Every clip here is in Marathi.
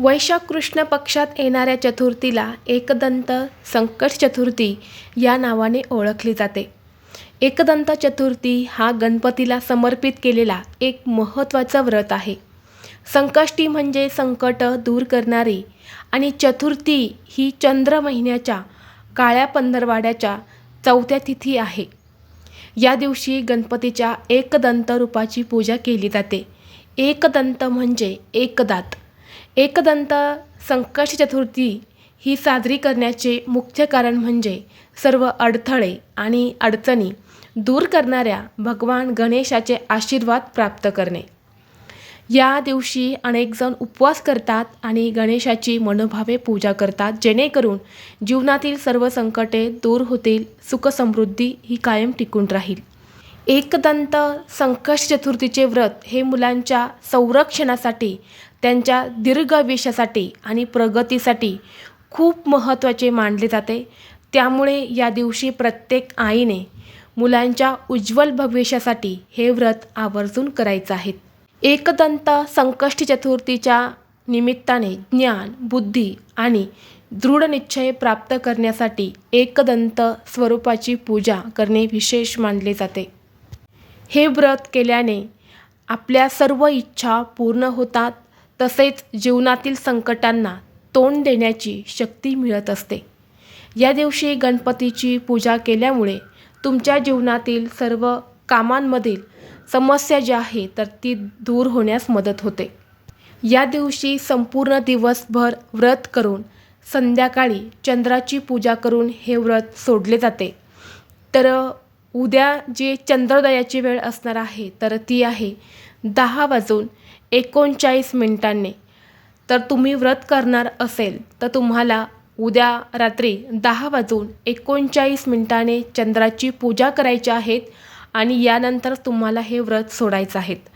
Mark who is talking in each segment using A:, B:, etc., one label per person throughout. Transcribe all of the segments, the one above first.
A: वैशाख कृष्ण पक्षात येणाऱ्या चतुर्थीला एकदंत संकट चतुर्थी या नावाने ओळखली जाते. एकदंत चतुर्थी हा गणपतीला समर्पित केलेला एक महत्त्वाचं व्रत आहे. संकष्टी म्हणजे संकट दूर करणारी आणि चतुर्थी ही चंद्र महिन्याच्या काळ्या पंधरवाड्याच्या चौथ्या तिथी आहे. या दिवशी गणपतीच्या एकदंत रूपाची पूजा केली जाते. एकदंत म्हणजे एकदात एकदंत संकष्टी चतुर्थी ही साजरी करण्याचे मुख्य कारण म्हणजे सर्व अडथळे आणि अडचणी दूर करणाऱ्या भगवान गणेशाचे आशीर्वाद प्राप्त करणे. या दिवशी अनेकजण उपवास करतात आणि गणेशाची मनोभावे पूजा करतात जेणेकरून जीवनातील सर्व संकटे दूर होतील सुखसमृद्धी ही कायम टिकून राहील. एकदंत संकष्ट चतुर्थीचे व्रत हे मुलांच्या संरक्षणासाठी त्यांच्या दीर्घ आयुष्यासाठी आणि प्रगतीसाठी खूप महत्त्वाचे मानले जाते. त्यामुळे या दिवशी प्रत्येक आईने मुलांच्या उज्ज्वल भविष्यासाठी हे व्रत आवर्जून करायचं आहे एकदंत संकष्टी चतुर्थीच्या निमित्ताने ज्ञान बुद्धी आणि दृढ निश्चय प्राप्त करण्यासाठी एकदंत स्वरूपाची पूजा करणे विशेष मानले जाते. हे व्रत केल्याने आपल्या सर्व इच्छा पूर्ण होतात. तसेच जीवनातील संकटांना तोंड देण्याची शक्ती मिळत असते. या दिवशी गणपतीची पूजा केल्यामुळे तुमच्या जीवनातील सर्व कामांमधील समस्या जी आहे तर ती दूर होण्यास मदत होते. या दिवशी संपूर्ण दिवसभर व्रत करून संध्याकाळी चंद्राची पूजा करून हे व्रत सोडले जाते. तर उद्या जी चंद्रोदयाची वेळ असणार आहे तर ती आहे दहा वाजून एकोणचाळीस मिनिटांनी. तर तुम्ही व्रत करणार असेल तर तुम्हाला उद्या रात्री दहा वाजून एकोणचाळीस मिनिटाने चंद्राची पूजा करायची आहेत आणि यानंतर तुम्हाला हे व्रत सोडायचं आहेत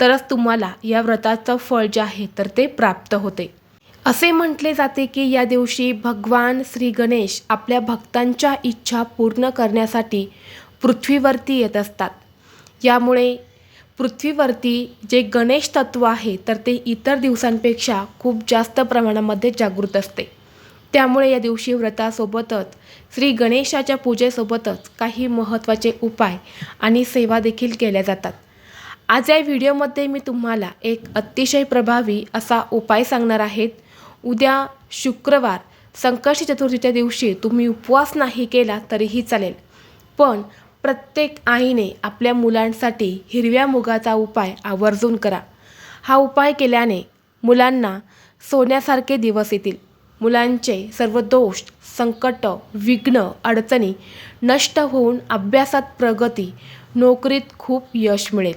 A: तरच तुम्हाला या व्रताचं फळ जे आहे तर ते प्राप्त होते. असे म्हटले जाते की या दिवशी भगवान श्री गणेश आपल्या भक्तांच्या इच्छा पूर्ण करण्यासाठी पृथ्वीवरती येत असतात. यामुळे पृथ्वीवरती जे गणेश तत्व आहे तर ते इतर दिवसांपेक्षा खूप जास्त प्रमाणामध्ये जागृत असते. त्यामुळे या दिवशी व्रतासोबतच श्री गणेशाच्या पूजेसोबतच काही महत्त्वाचे उपाय आणि सेवा देखील केल्या जातात. आज या व्हिडिओमध्ये मी तुम्हाला एक अतिशय प्रभावी असा उपाय सांगणार आहेत उद्या शुक्रवार संकष्टी चतुर्थीच्या दिवशी तुम्ही उपवास नाही केला तरीही चालेल. पण प्रत्येक आईने आपल्या मुलांसाठी हिरव्या मुगाचा उपाय आवर्जून करा. हा उपाय केल्याने मुलांना सोन्यासारखे दिवस येतील. मुलांचे सर्व दोष संकट विघ्न अडचणी नष्ट होऊन अभ्यासात प्रगती नोकरीत खूप यश मिळेल.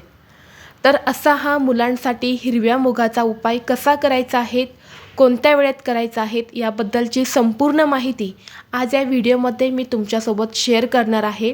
A: तर असा हा मुलांसाठी हिरव्या मुगाचा उपाय कसा करायचा आहे कोणत्या वेळेत करायचा आहेत याबद्दलची संपूर्ण माहिती आज या व्हिडिओमध्ये मी तुमच्यासोबत शेअर करणार आहे.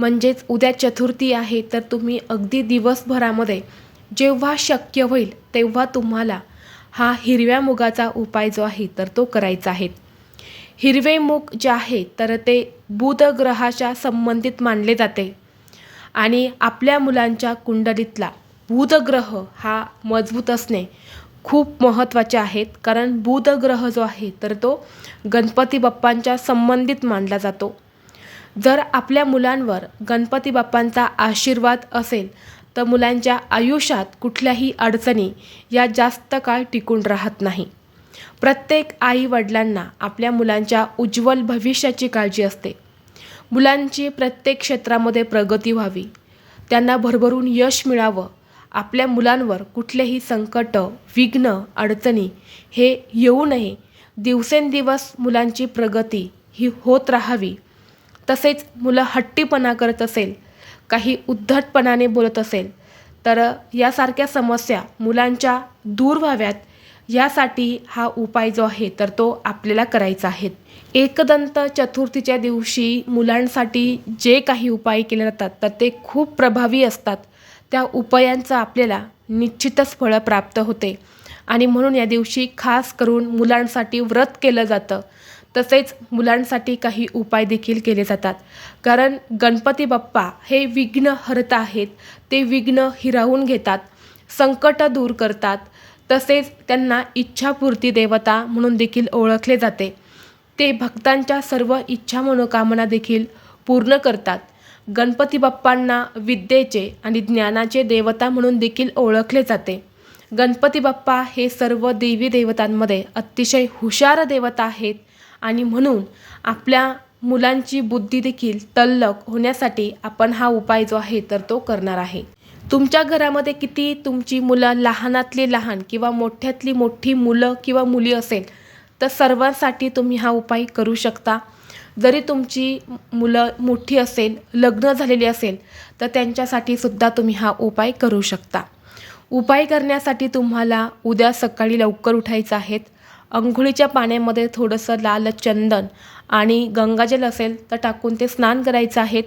A: म्हणजेच उद्या चतुर्थी आहे तर तुम्ही अगदी दिवसभरामध्ये जेव्हा शक्य होईल तेव्हा तुम्हाला हा हिरव्या मुगाचा उपाय जो आहे तर तो करायचा आहे. हिरवे मूग जे आहे तर ते बुध ग्रहाच्या संबंधित मानले जाते. आणि आपल्या मुलांच्या कुंडलीतला बुध ग्रह हा मजबूत असणे खूप महत्त्वाचे आहेत कारण बुध ग्रह जो आहे तर तो गणपती बाप्पांच्या संबंधित मानला जातो. जर आपल्या मुलांवर गणपती बाप्पांचा आशीर्वाद असेल तर मुलांच्या आयुष्यात कुठल्याही अडचणी या जास्त काळ टिकून राहत नाही. प्रत्येक आई वडिलांना आपल्या मुलांच्या उज्ज्वल भविष्याची काळजी असते. मुलांची प्रत्येक क्षेत्रामध्ये प्रगती व्हावी. त्यांना भरभरून यश मिळावं. आपल्या मुलांवर कुठलेही संकट विघ्न अडचणी हे येऊ नये. दिवसेंदिवस मुलांची प्रगती ही होत राहावी. तसेच मुलं हट्टीपणा करत असेल काही उद्धटपणाने बोलत असेल तर यासारख्या समस्या मुलांच्या दूर व्हाव्यात. यासाठी हा उपाय जो आहे तर तो आपल्याला करायचा आहे. एकदंत चतुर्थीच्या दिवशी मुलांसाठी जे काही उपाय केले जातात तर ते खूप प्रभावी असतात. त्या उपायांचा आपल्याला निश्चितच फळं प्राप्त होते. आणि म्हणून या दिवशी खास करून मुलांसाठी व्रत केलं जातं. तसेच मुलांसाठी काही उपाय देखील केले जातात. कारण गणपती बाप्पा हे विघ्न हरता आहेत ते विघ्न हिरावून घेतात संकट दूर करतात. तसेच त्यांना इच्छापूर्ती देवता म्हणून देखील ओळखले जाते. ते भक्तांच्या सर्व इच्छा मनोकामना देखील पूर्ण करतात. गणपती बाप्पांना विद्येचे आणि ज्ञानाचे देवता म्हणून देखील ओळखले जाते. गणपती बाप्पा हे सर्व देवी देवतांमध्ये अतिशय हुशार देवता आहेत. आणि म्हणून आपल्या मुलांची बुद्धी देखील तल्लक होण्यासाठी आपण हा उपाय जो आहे तर तो करणार आहे. तुमच्या घरामध्ये किती तुमची मुलं लहानातली लहान किंवा मोठ्यातली मोठी मुलं किंवा मुली असेल तर सर्वांसाठी तुम्ही हा उपाय करू शकता. जरी तुमची मुलं मोठी असेल लग्न झालेली असेल तर त्यांच्यासाठी सुद्धा तुम्ही हा उपाय करू शकता. उपाय करण्यासाठी तुम्हाला उद्या सकाळी लवकर उठायचं आहेत अंघोळीच्या पाण्यामध्ये थोडंसं लाल चंदन आणि गंगाजल असेल तर टाकून ते स्नान करायचं आहेत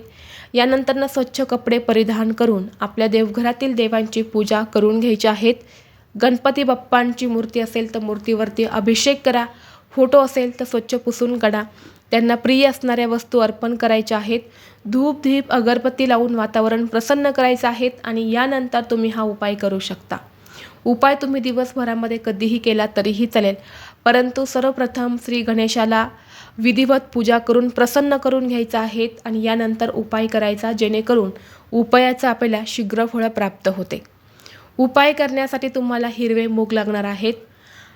A: यानंतरनं स्वच्छ कपडे परिधान करून आपल्या देवघरातील देवांची पूजा करून घ्यायची आहेत गणपती बाप्पांची मूर्ती असेल तर मूर्तीवरती अभिषेक करा. फोटो असेल तर स्वच्छ पुसून काढा. त्यांना प्रिय असणाऱ्या वस्तू अर्पण करायच्या आहेत. धूप धीप अगरबत्ती लावून वातावरण प्रसन्न करायचं आहेत आणि यानंतर तुम्ही हा उपाय करू शकता. उपाय तुम्ही दिवसभरामध्ये कधीही केला तरीही चालेल. परंतु सर्वप्रथम श्री गणेशाला विधिवत पूजा करून प्रसन्न करून घ्यायचं आहेत आणि यानंतर उपाय करायचा जेणेकरून उपायाचं आपल्याला शीघ्र फळं प्राप्त होते. उपाय करण्यासाठी तुम्हाला हिरवे मूग लागणार आहेत.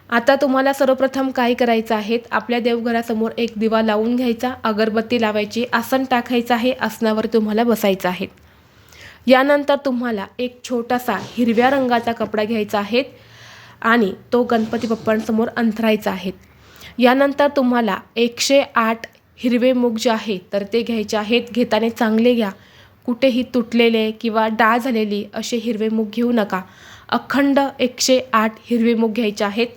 A: आता तुम्हाला सर्वप्रथम काय करायचं आहे? आपल्या देवघरासमोर एक दिवा लावून घ्यायचा अगरबत्ती लावायची आसन टाकायचं आहे आसनावर तुम्हाला बसायचं आहे. यानंतर तुम्हाला एक छोटासा हिरव्या रंगाचा कपडा घ्यायचा आहे आणि तो गणपती बाप्पांसमोर अंथरायचा आहे. यानंतर तुम्हाला एकशे आठ हिरवे मूग जे आहे तर ते घ्यायचे आहेत. घेताना चांगले घ्या. कुठेही तुटलेले किंवा डाळ झालेली असे हिरवे मूग घेऊ नका. अखंड एकशे आठ हिरवे मूग घ्यायचे आहेत.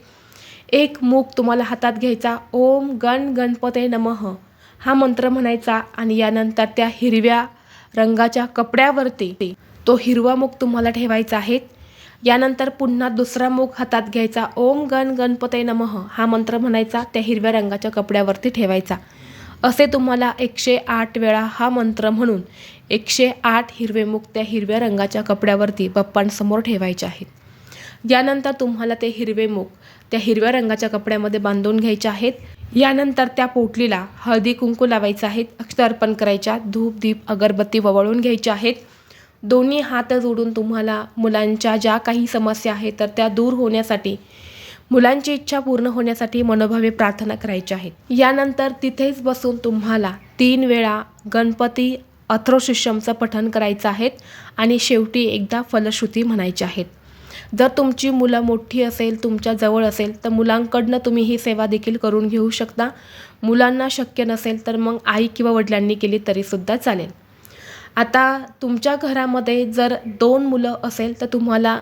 A: एक मूग तुम्हाला हातात घ्यायचा. ओम गण गणपते नमः. हा मंत्र म्हणायचा आणि यानंतर त्या हिरव्या रंगाच्या कपड्यावरती. तो हिरवा मूग तुम्हाला ठेवायचा आहे. यानंतर पुन्हा दुसरा मूग हातात घ्यायचा. ओम गण गणपते नमः. हा मंत्र म्हणायचा त्या हिरव्या रंगाच्या कपड्यावरती ठेवायचा. असे तुम्हाला एकशे आठ वेळा हा मंत्र म्हणून एकशे आठ हिरवे मूग त्या हिरव्या रंगाच्या कपड्यावरती बाप्पांसमोर ठेवायचे आहेत. यानंतर तुम्हाला ते हिरवे मूग त्या हिरव्या रंगाच्या कपड्यामध्ये बांधून घ्यायचे आहेत. यानंतर त्या पोटलीला हळदी कुंकू लावायचं आहेत अक्षर अर्पण करायच्या धूप दीप अगरबत्ती ववळून घ्यायच्या आहेत. दोन्ही हात जोडून तुम्हाला मुलांच्या ज्या काही समस्या आहेत तर त्या दूर होण्यासाठी मुलांची इच्छा पूर्ण होण्यासाठी मनोभावे प्रार्थना करायची आहेत. यानंतर तिथेच बसून तुम्हाला तीन वेळा गणपती अथ्रोशिष्यमचं पठण करायचं आहेत आणि शेवटी एकदा फलश्रुती म्हणायची आहेत. जर तुमची मुलं मोठी असेल तुमच्या जवळ असेल तर मुलांकडनं तुम्ही ही सेवा देखील करून घेऊ शकता. मुलांना शक्य नसेल तर मग आई किंवा वडिलांनी केली तरीसुद्धा चालेल. आता तुमच्या घरामध्ये जर दोन मुलं असेल तर तुम्हाला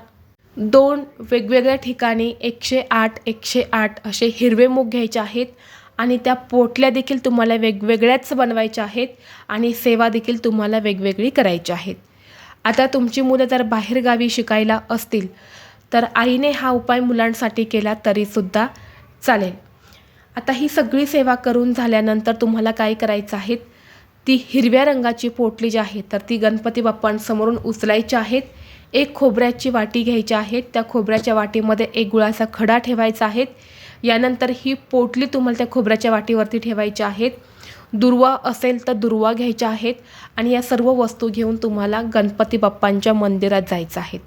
A: दोन वेगवेगळ्या ठिकाणी एकशे आठ एकशे आठ असे हिरवे मूग घ्यायचे आहेत आणि त्या पोटल्या देखील तुम्हाला वेगवेगळ्याच बनवायच्या आहेत आणि सेवा देखील तुम्हाला वेगवेगळी करायची आहेत. आता तुमची मुलं जर बाहेरगावी शिकायला असतील तर आईने हा उपाय मुलांसाठी केला तरीसुद्धा चालेल. आता ही सगळी सेवा करून झाल्यानंतर तुम्हाला काय करायचं आहे? ती हिरव्या रंगाची पोटली जी आहे तर ती गणपती बाप्पांसमोरून उचलायची आहेत एक खोबऱ्याची वाटी घ्यायची आहे. त्या खोबऱ्याच्या वाटीमध्ये एक गुळाचा खडा ठेवायचा आहे. यानंतर ही पोटली तुम्हाला त्या खोबऱ्याच्या वाटीवरती ठेवायची आहेत दुर्वा असेल तर दुर्वा घ्यायच्या आहेत आणि या सर्व वस्तू घेऊन तुम्हाला गणपती बाप्पांच्या मंदिरात जायचं आहे.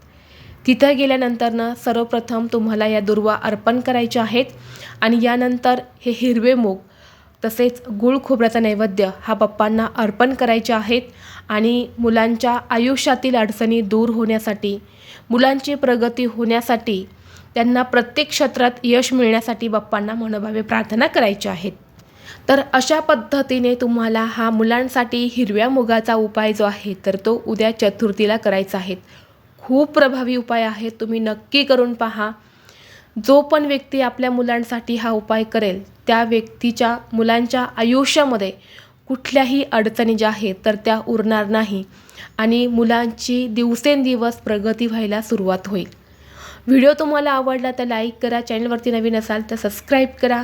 A: तिथं गेल्यानंतरनं सर्वप्रथम तुम्हाला या दुर्वा अर्पण करायच्या आहेत आणि यानंतर हे हिरवे मूग तसेच गुळ खोबऱ्याचा नैवेद्य हा बाप्पांना अर्पण करायचे आहेत आणि मुलांच्या आयुष्यातील अडचणी दूर होण्यासाठी मुलांची प्रगती होण्यासाठी त्यांना प्रत्येक क्षेत्रात यश मिळण्यासाठी बाप्पांना मनोभावे प्रार्थना करायच्या आहेत. तर अशा पद्धतीने तुम्हाला हा मुलांसाठी हिरव्या मुगाचा उपाय जो आहे तर तो उद्या चतुर्थीला करायचा आहे. खूप प्रभावी उपाय आहे तुम्ही नक्की करून पहा. जो पण व्यक्ती आपल्या मुलांसाठी हा उपाय करेल त्या व्यक्तीच्या मुलांच्या आयुष्यामध्ये कुठल्याही अडचणी ज्या आहेत तर त्या उरणार नाही आणि मुलांची दिवसेंदिवस प्रगती व्हायला सुरुवात होईल. व्हिडिओ तुम्हाला आवडला तर लाईक करा चॅनलवरती नवीन असाल तर सबस्क्राईब करा.